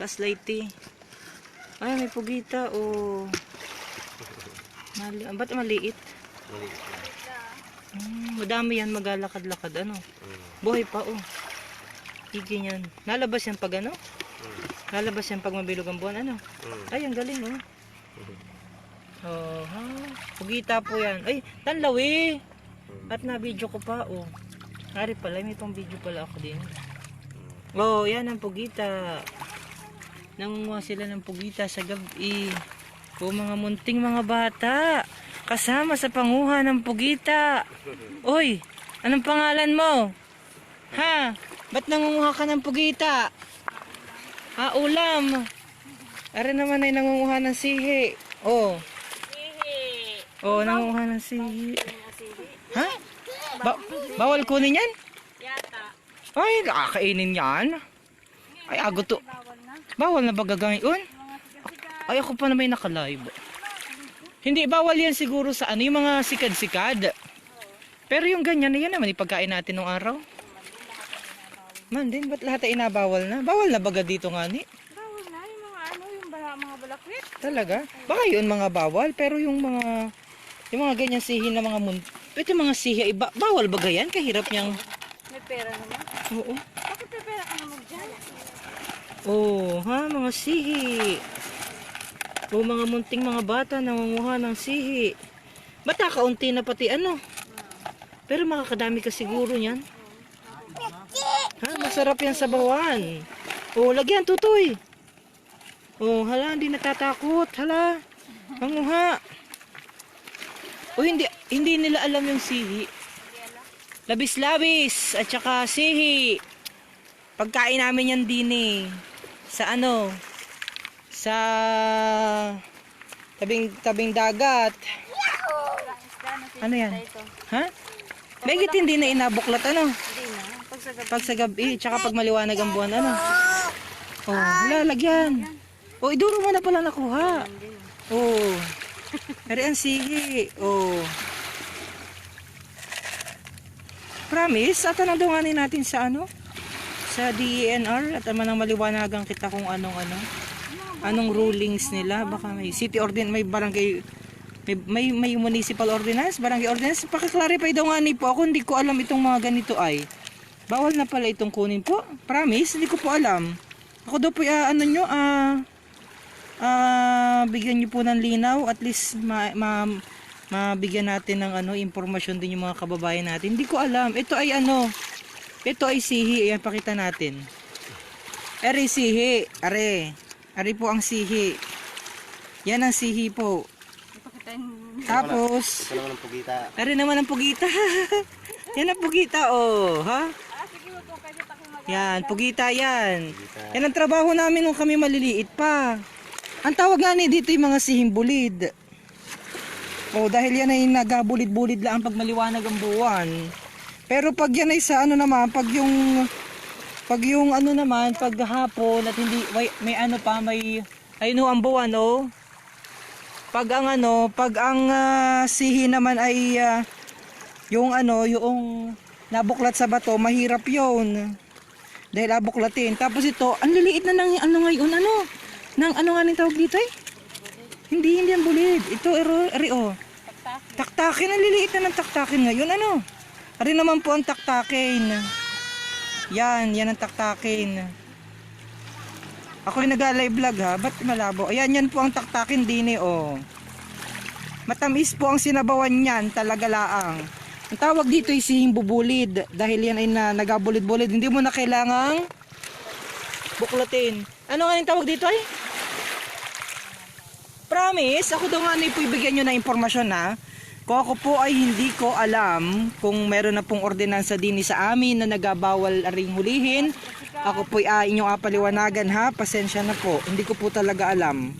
Flashlight tea. Ay, may pugita. Oh. Mali ah, ba't maliit? Maliit lang. Hmm, madami yan maglalakad-lakad. Ano? Mm. Buhay pa, oh. Higi yan. Lalabas yan pag ano? Mm. Lalabas yan pag mabilog ang buwan. Ano? Mm. Ay, ang galing, oh. Oh, ha? Pugita po yan. Ay, tanlaw eh. At na-video ko pa, oh. Ari pala, may pang video pala ako din. Oh, yan ang pugita. Nangunguha sila ng pugita sa gabi. O mga munting mga bata. Kasama sa panguha ng pugita. Oy, anong pangalan mo? Ha? Ba't nangunguha ka ng pugita? Ha, ulam. Ari naman ay nangunguha ng sihi. Oh. Oh, nangunguha ng sihi. Ha? Ba- bawal kunin yan? Yata. Ay, nakakainin yan. Ay, ago to. Bawal na ba gagawin? Ay, ako pa na may nakalive. Hindi, bawal yan siguro sa ano, yung mga sikad-sikad. Pero yung ganyan na yan naman, ipagkain natin nung araw. Man, din, ba't lahat ay inabawal na? Bawal na baga dito nga ni? Bawal na yung mga ano, yung bala, mga balakwit. Talaga? Baka yun mga bawal, pero yung mga, yung mga ganyan sihi na mga mun... Ito yung mga sihi, ay ba- bawal ba yan? Kahirap niyang... May pera naman. Oo. Bakit may pera ka naman dyan? Oh, ha, mga sihi. O mga munting mga bata nangunguha ng sihi. Bata kaunti na pati ano. Pero makakadami ka siguro niyan. Ha, masarap yan sa bawan. O, lagyan tutoy. O, hala, hindi natatakot. Hala, manguha. O, hindi, hindi nila alam yung sihi. Labis-labis at saka sihi. Pagkain namin yan din eh. Sa ano? Sa tabing tabing dagat. Ano yan? Ha? Megit hindi na inabuklat ano? Hindi na. Pag sa gabi. Tsaka pag maliwanag ang buwan ano? Oh, lalagyan. Oh, iduro mo na pala nakuha. Oh. Pero ang sihi. Oh. Promise, at tanong natin sa ano? Sa DENR at manang maliwanagan kita kung anong ano. Anong rulings nila? Baka may city ordinance, may barangay may, may, may municipal ordinance, barangay ordinance. Pakiclarify daw nga ni po ako, hindi ko alam itong mga ganito ay. Bawal na pala itong kunin po. Promise, hindi ko po alam. Ako daw po, ah, ano nyo, ah, ah, bigyan nyo po ng linaw. At least, ma, ma, mabigyan natin ng ano, impormasyon din yung mga kababayan natin. Hindi ko alam. Ito ay ano, ito ay sihi. Ayan, pakita natin. Are sihi. Are. Are po ang sihi. Yan ang sihi po. Tapos, Ito naman ang pugita. are naman ang pugita. yan ang pugita, oh. Ha? Yan, pugita yan. Yan ang trabaho namin nung kami maliliit pa. Ang tawag nga ni dito yung mga sihing bulid. O dahil yan ay nagabulid-bulid lang pag maliwanag ang buwan. Pero pag yan ay sa ano naman, pag yung pag yung ano naman, pag hapon at hindi may, may ano pa, may ayun ho ang buwan oh. Pag ang ano, pag ang ah, sihi naman ay ah, yung ano, yung nabuklat sa bato, mahirap 'yon. Dahil abuklatin. Tapos ito, ang liliit na ng ano ngayon, ano? Nang ano nga tawag dito eh? Hindi, hindi ang bulid. Ito, ero, eri, oh. Taktak. Taktakin, ang liliit na ng taktakin ngayon, ano? Ari naman po ang taktakin. Yan, yan ang taktakin. Ako yung nag-live vlog ha, ba't malabo? Ayan, yan po ang taktakin din eh, oh. Matamis po ang sinabawan niyan, talaga laang. Ang tawag dito ay sihing bubulid dahil yan ay na, nagabulid-bulid. Hindi mo na kailangang buklatin. Ano nga yung tawag dito ay? Promise, ako daw nga na ipibigyan nyo na impormasyon na kung ako po ay hindi ko alam kung meron na pong ordinansa din sa amin na nagabawal ring hulihin. Ako po ay inyong apaliwanagan ha, pasensya na po. Hindi ko po talaga alam.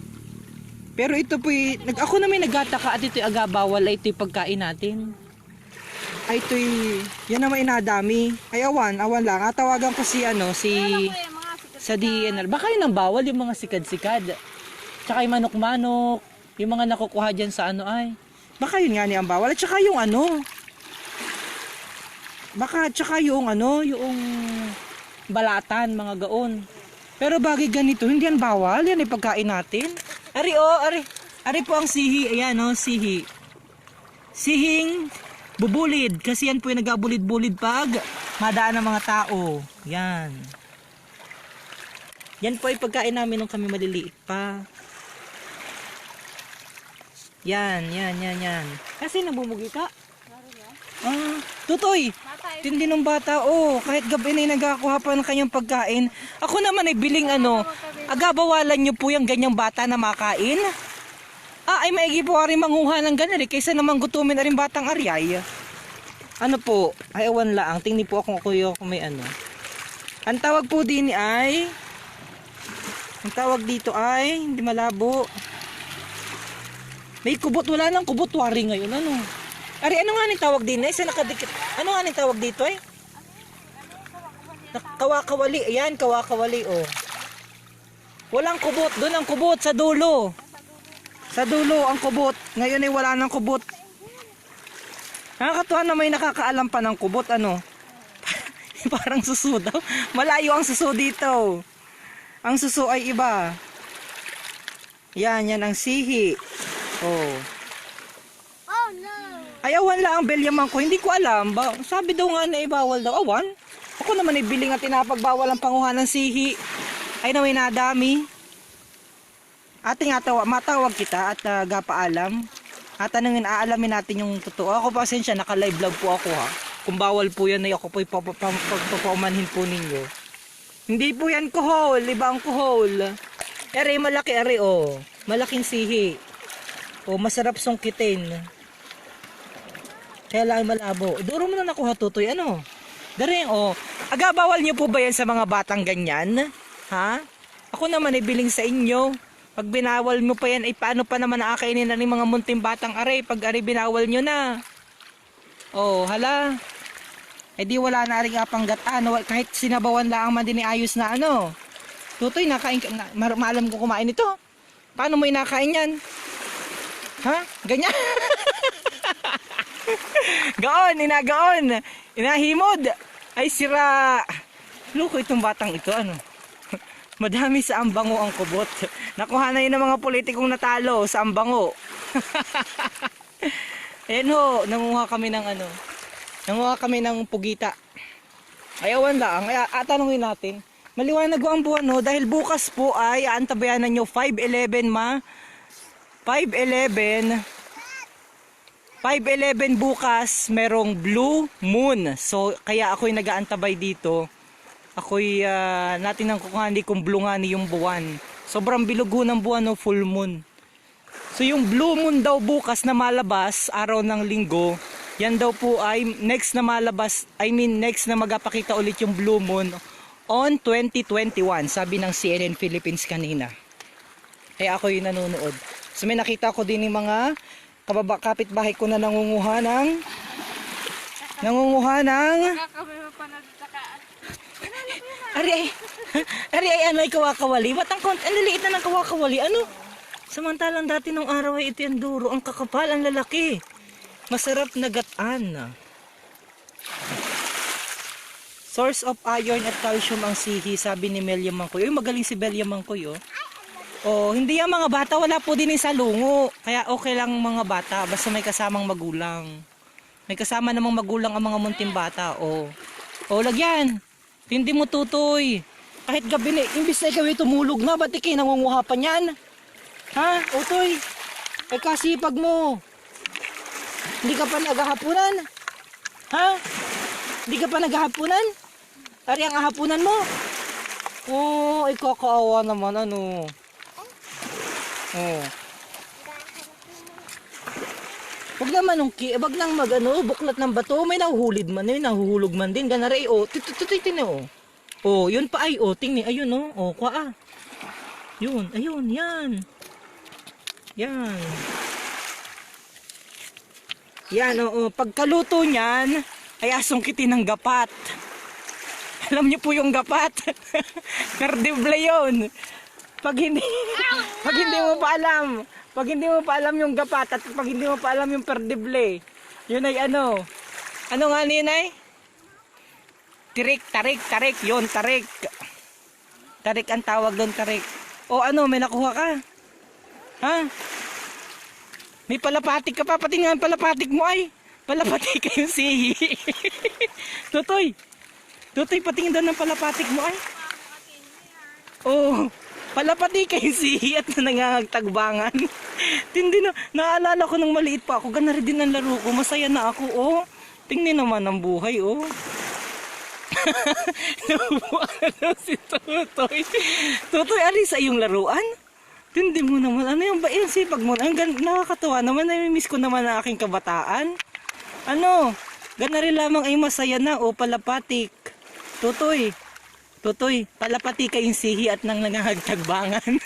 Pero ito po, nag, ako na may nagtataka at ito'y agabawal ay ito'y pagkain natin. Ay ito'y, yan naman inadami. Ay awan, awan lang. At tawagan ko si ano, si sa DNR. Baka yun ang bawal, yung mga sikad-sikad. Tsaka yung manok-manok, yung mga nakukuha dyan sa ano ay. Baka yun nga ni ang bawal. At tsaka yung ano, baka tsaka yung ano, yung balatan, mga gaon. Pero bagay ganito, hindi yan bawal. Yan ay pagkain natin. Ari oh, ari. Ari po ang sihi. Ayan oh, sihi. Sihing bubulid. Kasi yan po yung nagabulid-bulid pag madaan ng mga tao. Yan. Yan po ay pagkain namin nung kami maliliit pa. Yan, yan, yan, yan. Kasi nabumugi ka. Ah, tutoy. Tindi ng bata, oh, kahit gabi na nagkakuha pa ng kanyang pagkain. Ako naman ay biling ano, agabawalan niyo po yung ganyang bata na makain. Ah, ay maigi po rin manguha ng eh, kaysa naman gutumin na rin batang aryay. Ano po, ay awan lang, tingni po ako kuya kung may ano. Ang tawag po din ay, ang tawag dito ay, hindi malabo. May kubot, wala nang kubot wari ngayon, ano? Ari, ano nga ning tawag din? Isa nakadikit. Ano nga ning tawag dito eh? Kawakawali. Ayan, kawakawali oh. Walang kubot. Doon ang kubot sa dulo. Sa dulo ang kubot. Ngayon ay wala nang kubot. Nakakatuwa na may nakakaalam pa ng kubot. Ano? Parang suso daw. Malayo ang suso dito. Ang suso ay iba. Yan, yan ang sihi. Oh. Oh, no. Ay, awan lang ang belyaman ko. Hindi ko alam. Ba, sabi daw nga na ibawal daw. Awan? Ako naman ibiling at tinapagbawal ang panguha ng sihi. Ay naway nadami. Ating atawa, matawag kita at uh, gapaalam. At tanungin, aalamin natin yung totoo. Ako pasensya, naka-live vlog po ako ha. Kung bawal po yan ay ako po ipapaumanhin po ninyo. Hindi po yan kuhol, iba ang kuhol. Ere, malaki, ere, oh. Malaking sihi. Oh, masarap sungkitin. Kaya lang malabo. Duro mo na nakuha tutoy. Ano? Dari, oh. Aga, bawal niyo po ba yan sa mga batang ganyan? Ha? Ako naman ay biling sa inyo. Pag binawal mo pa yan, ay paano pa naman nakakainin na ng mga munting batang are pag are binawal nyo na? Oh, hala. Eh di wala na rin apanggataan. Wa- Kahit sinabawan lang man din ayos na ano. Tutoy, nakain ka, na, ma- maalam ko kumain ito. Paano mo inakain yan? Ha? Ganyan? Gaon, inagaon. Inahimod. Ay sira. Loko itong batang ito, ano? Madami sa ambango ang kubot. Nakuha na yun ng mga politikong natalo sa ambango. Ayan ho, nanguha kami ng ano. Nanguha kami ng pugita. Ayawan lang. Ay, ah, tanungin natin. Maliwanag ang buwan no dahil bukas po ay aantabayanan nyo 5.11 ma. 5.11 5.11 bukas, merong blue moon. So, kaya ako'y nag-aantabay dito. Ako'y uh, natin ang kukuhani kung blue nga ni yung buwan. Sobrang bilugo ng buwan, no, full moon. So, yung blue moon daw bukas na malabas, araw ng linggo, yan daw po ay next na malabas, I mean next na magapakita ulit yung blue moon on 2021, sabi ng CNN Philippines kanina. Kaya ako yung nanonood. So may nakita ko din yung mga kababa, kapitbahay ko na nangunguha ng nangunguha ng. Ari ay Ari ay ano ay kawakawali. Ba't ang kont ang liliit na ng kawakawali? Ano? Samantalang dati nung araw ay ito yung duro Ang kakapal, ang lalaki. Masarap na gataan. Source of iron at calcium ang sihi Sabi ni Melia Mangkoy Uy magaling si Melia Mangkoy oh Oh, hindi yung mga bata, wala po din sa lungo. Kaya okay lang mga bata, basta may kasamang magulang. May kasama namang magulang ang mga munting bata. Oh. Oh, lagyan. Hindi mo tutoy. Kahit gabi na, imbis na ikaw tumulog na, ba't ikay nangunguha pa niyan? Ha, utoy? Ay kasipag mo. Hindi ka pa naghahapunan? Ha? Hindi ka pa naghahapunan? Ari ang hapunan mo? Oh, ay kakaawa naman ano. Oh. Wag naman nung ki, wag lang mag ano, buklat ng bato, may nahuhulid man, may nahuhulog man din, ganare oh. Titututin oh. Oh, yun pa ay oh, tingni, ayun oh. Oh, kwa ah. Yun, ayun, yan. Yan. Yan oh, oh. pagkaluto niyan, ay asungkitin ng gapat. Alam niyo po yung gapat. Perdible yun. Pag hindi, pag hindi mo pa alam, pag hindi mo pa alam yung gapat at pag hindi mo pa alam yung perdible, yun ay ano, ano nga yun ay? Tirik, tarik, tarik, yun, tarik. Tarik ang tawag doon, tarik. O ano, may nakuha ka? Ha? May palapatik ka pa, pati nga palapatik mo ay. Palapatik ka yung sihi. Tutoy. Tutoy, patingin daw ng palapatik mo ay. Oo. Palapati kay sihi at nangangagtagbangan. Tindi na, naalala ko nung maliit pa ako, gana rin din ang laro ko, masaya na ako, oh. Tingnan naman ang buhay, oh. Nabubuan na si Tutoy. Tutoy, ali sa iyong laruan? Tindi mo naman, ano yung ba yung sipag mo? Ang nakakatawa naman, namimiss ko naman ang aking kabataan. Ano, gana rin lamang ay masaya na, o palapatik. Tutoy, Tutoy, palapati kayong sihi at nang nangangagtagbangan.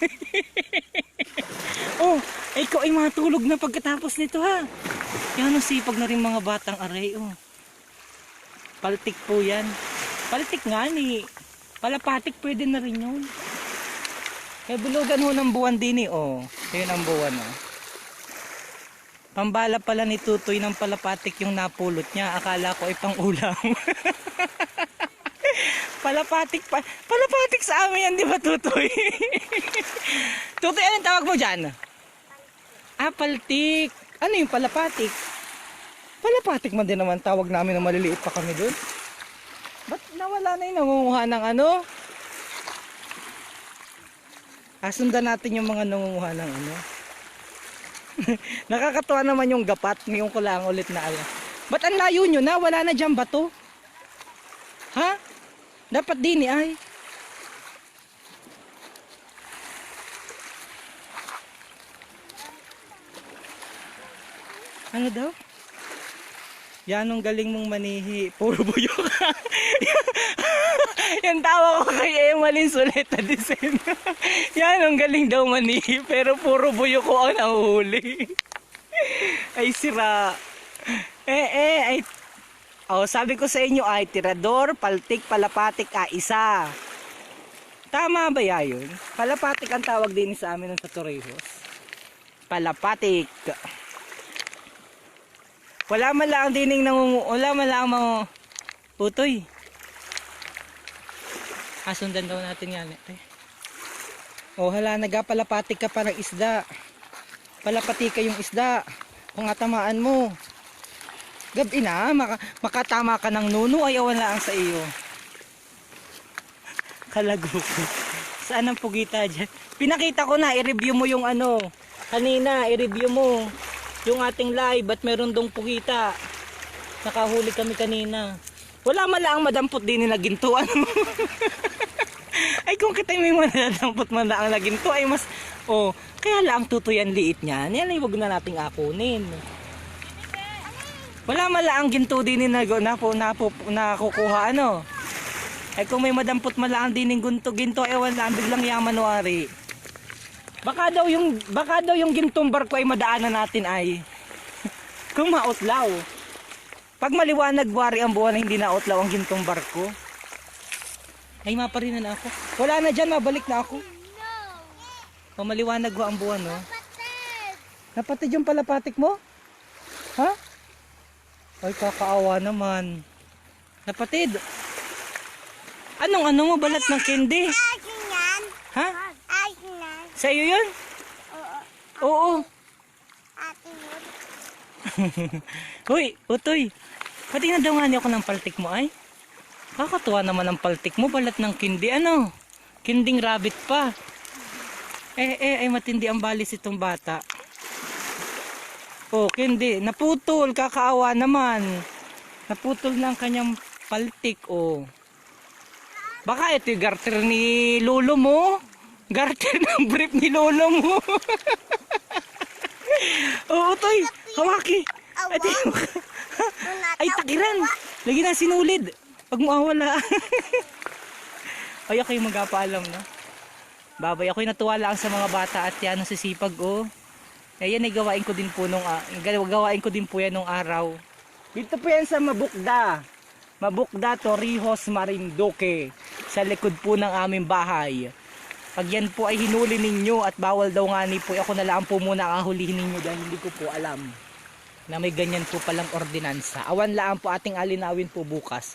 oh, ikaw ay matulog na pagkatapos nito ha. Yan ang sipag na rin mga batang aray oh. Paltik po yan. Paltik nga ni. Palapatik pwede na rin yun. Kaya bulugan ho ng buwan din eh oh. Ayun ang buwan oh. Pambala pala ni Tutoy ng palapatik yung napulot niya. Akala ko ay pang ulam. Palapatik pa. Palapatik sa amin yan, di ba, Tutoy? Tutoy, anong tawag mo dyan? Ah, paltik. Ano yung palapatik? Palapatik man din naman tawag namin na maliliit pa kami doon. Ba't nawala na yung nangunguha ng ano? Asundan natin yung mga nangunguha ng ano. Nakakatuwa naman yung gapat. Ngayon ko lang ulit na alam. Ba't ang layo nyo na? Wala na dyan bato? Ha? Dapat din eh ay. Ano daw? Yan ang galing mong manihi. Puro buyo ka. Yan tawa ko kay Emalyn Soleta Dicen. Yan ang galing daw manihi. Pero puro buyo ko ang nahuli. ay sira. Eh eh ay Oh, sabi ko sa inyo ay tirador, paltik, palapatik, ah, isa. Tama ba yun? Palapatik ang tawag din sa amin ng sa Torrijos. Palapatik. Wala man lang dining nangungu... Wala man lang mga... Putoy. Asundan daw natin yan. Eh. Oh, hala, nagapalapatik ka pa ng isda. Palapati ka yung isda. Kung atamaan mo. Gabi na, maka, makatama ka ng nuno, ayaw lang sa iyo. Kalago ko. Saan ang pugita dyan? Pinakita ko na, i-review mo yung ano. Kanina, i-review mo. Yung ating live, at meron dong pugita. Nakahuli kami kanina. Wala man lang madampot din na gintuan mo. ay kung kita may madadampot man lang na ginto, ay mas... Oh, kaya lang tutuyan liit niyan. Yan ay na nating akunin. Wala man lang ginto din na na po na po nakukuha ano. Ay kung may madampot man lang din ng ginto ginto ewan lang biglang yaman wari. Baka daw yung baka daw yung gintong barko ay madaanan natin ay kung mautlaw. Pag maliwanag wari ang buwan hindi na outlaw ang gintong barko. Ay maparinan ako. Wala na diyan mabalik na ako. No! O maliwanag wa ang buwan no. Napatid yung palapatik mo? Ha? Ay, kakaawa naman. Napatid. Anong ano mo balat ng candy? Akin yan! Ha? Akin yan! Sa iyo yun? Oo. Oo. Akin yun. Hoy, utoy. Pati na daw nga niya ako ng paltik mo ay. Kakatuwa naman ang paltik mo, balat ng kindi. Ano? Kinding rabbit pa. Eh, eh, ay matindi ang balis itong bata. Oh, kindi. Naputol, kakaawa naman. Naputol na ang kanyang paltik, oh. Baka ito yung garter ni lolo mo. Garter ng brief ni lolo mo. Oo, Toy. Hawaki. Ito yung... Ay, takiran. Lagi na sinulid. Pag mawala. Ay, ako yung magpapaalam, no? Babay, ako'y natuwa lang sa mga bata at yan ang sisipag, oh. Eh, yan ay gawain ko din po nung, ah, gawain ko din po yan nung araw. Dito po yan sa Mabukda. Mabukda, Torrijos, Marinduque. Sa likod po ng aming bahay. Pag yan po ay hinuli ninyo at bawal daw nga ni po, ako na lang po muna ang hulihin ninyo dahil hindi ko po alam na may ganyan po palang ordinansa. Awan lang po ating alinawin po bukas.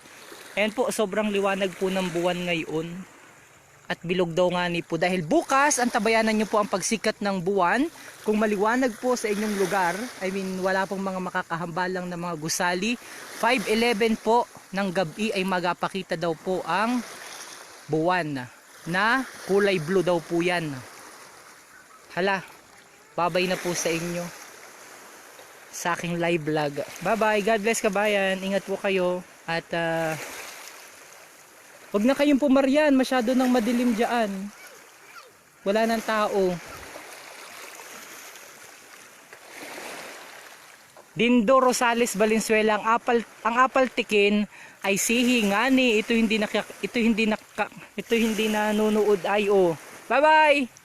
Ayan po, sobrang liwanag po ng buwan ngayon. At bilog daw nga ni po. Dahil bukas, ang tabayanan nyo po ang pagsikat ng buwan. Kung maliwanag po sa inyong lugar, I mean, wala pong mga makakahambalang na mga gusali, 5.11 po ng gabi ay magapakita daw po ang buwan na kulay blue daw po yan. Hala, babay na po sa inyo sa aking live vlog. Bye-bye. God bless kabayan. Ingat po kayo. At ah, Huwag na kayong pumaryan, masyado nang madilim diyan. Wala nang tao. Dindo Rosales Valenzuela ang apal ang apal tikin ay sihi ngani ito hindi naka, ito hindi naka, ito hindi nanonood ay oh. Bye bye.